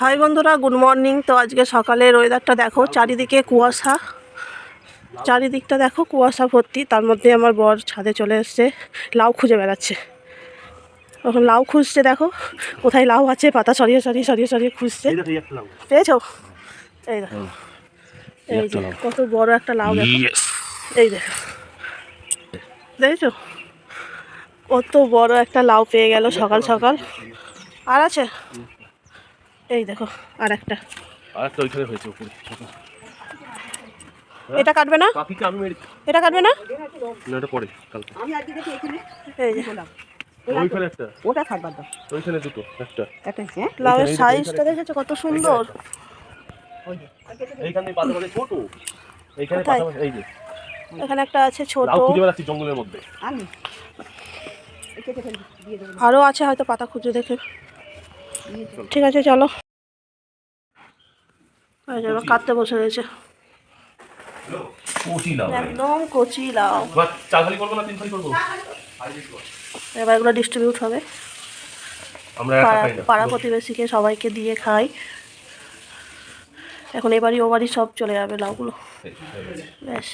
High বন্ধুরা good morning. তো আজকে সকালের ওয়েদারটা দেখো চারিদিকে কুয়াশা। চারিদিকটা দেখো কুয়াশা ভর্তি। তার মধ্যে আমার বর ছাদে চলে এসছে লাউ খুঁজে বেড়াচ্ছে। এখন লাউ খুঁজছে দেখো কোথায় লাউ আছে পাতা সরিয়ে সরিয়ে সরিয়ে সরিয়ে খুঁজছে। পেয়েছ? এই দেখো। এই যে কত বড় একটা লাউ দেখো। এই দেখো। দেখেছ? কত বড় একটা লাউ পেয়ে গেল সকাল সকাল। আর আছে? এই দেখো আর একটা আর একটা ওইখানে হয়েছে উপরে এটা কাটবে না? পাখিকে আমি মেরেছি। এটা কাটবে না? না এটা পরে কালকে। আমি আজকে দেখি এখানে। এই যে। ওইখানে একটা। ওটা থাকবার দাও। ওইখানে দুটো একটা। একটা হ্যাঁ? লাউয়ের সাইজটা দেখেছ কত সুন্দর? ওই যে এইখানে পাতা মানে ছোট। এইখানে পাতা মানে এই যে। এখানে একটা আছে ছোট। লাউ খুঁজে বেড়াচ্ছি জঙ্গলের মধ্যে। আমি। আরও আছে হয়তো পাতা খুঁজে দেখে। ঠিক আছে চলো। কাটতে বসে রয়েছে। একদম কচি লাউ। এবার এগুলো ডিস্ট্রিবিউট হবে। পাড়া পাড়া প্রতিবেশীকে সবাইকে দিয়ে খাই। এখন এবারই ও বাড়ি সব চলে যাবে লাউগুলো। বেশ